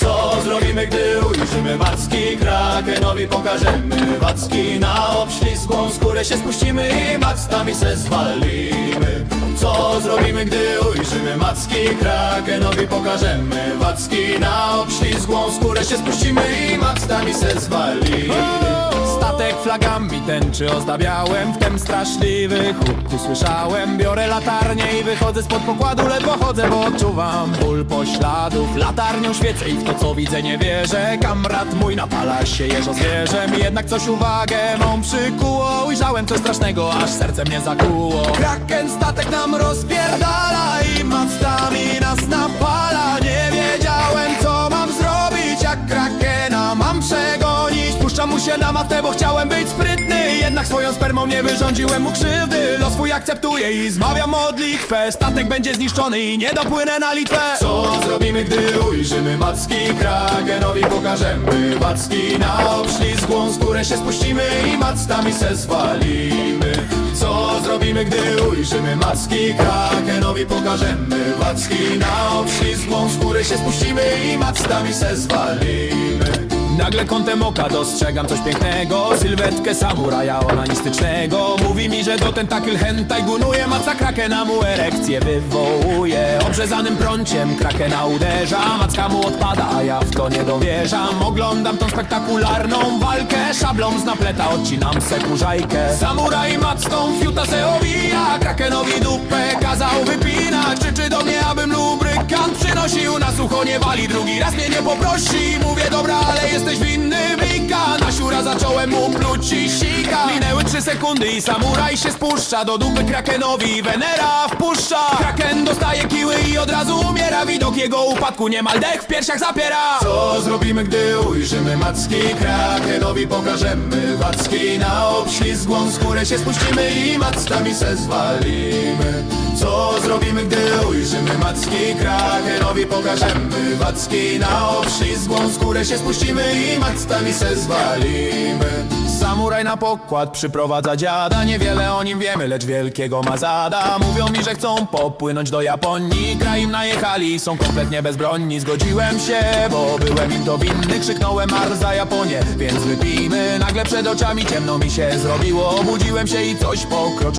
Co zrobimy, gdy ujrzymy Macki? Krakenowi pokażemy Wacki Na obślizgłą skórę się spuścimy I mactami se zwalimy Co zrobimy, gdy ujrzymy Macki? Krakenowi pokażemy Wacki Na obślizgłą skórę się spuścimy I mactami se zwalimy Statek flagami tęczy ozdabiałem Wtem straszliwy huk usłyszałem Biorę latarnię i wychodzę spod pokładu Ledwo chodzę, bo odczuwam ból pośladów. Latarnią świecę i w to co widzę nie wierzę. Kamrat mój napala się jeżo zwierzem Jednak coś uwagę mą przykuło. Ujrzałem coś strasznego, aż serce mnie zakuło. Kraken statek nam rozpierdala I mactami się na matę, bo chciałem być sprytny. Jednak swoją spermą nie wyrządziłem mu krzywdy. Los swój akceptuję i zmawiam modlitwę. Statek będzie zniszczony i nie dopłynę na Litwę. Co zrobimy, gdy ujrzymy Macki? Krakenowi pokażemy Macki Na obślizgłą skórę się spuścimy I mactami se zwalimy. Co zrobimy, gdy ujrzymy Macki? Krakenowi pokażemy Macki Na obślizgłą skórę się spuścimy I mactami se zwalimy Nagle kątem oka dostrzegam coś pięknego. Sylwetkę samuraja onanistycznego Mówi mi, że do tentakl hentai gunuje. Maca krakena mu erekcję wywołuje. Obrzezanym prąciem krakena uderza. Macka mu odpada, a ja w to nie dowierzam. Oglądam tą spektakularną walkę. Szablą z napleta odcinam se kurzajkę. Samuraj macką fiuta se owija Krakenowi dupę kazał wypinać. Krzyczy do mnie, nie wali, drugi raz mnie nie poprosi. Mówię, dobra, ale jesteś winny wika Na siura zacząłem mu pluć i sika. Minęły trzy sekundy i samuraj się spuszcza. Do dupy Krakenowi Venera wpuszcza. Kraken dostaje kiły i od razu umiera. Widok jego upadku niemal dech w piersiach zapiera. Co zrobimy, gdy ujrzymy Macki? Krakenowi pokażemy Wacki. Na obślizgłą skórę się spuścimy I mactami se zwalimy. Co zrobimy, gdy ujrzymy Macki? Krakenowi pokażemy. Wacki Na obślizgłą skórę się spuścimy I mactami se zwalimy. Samuraj na pokład przyprowadza dziada. Niewiele o nim wiemy, lecz wielkiego ma zada. Mówią mi, że chcą popłynąć do Japonii. Kraj im najechali, są kompletnie bezbronni. Zgodziłem się, bo byłem im to winny. Krzyknąłem mar za Japonię, więc wypijmy. Nagle przed oczami ciemno mi się zrobiło. Obudziłem się i coś pokroczyło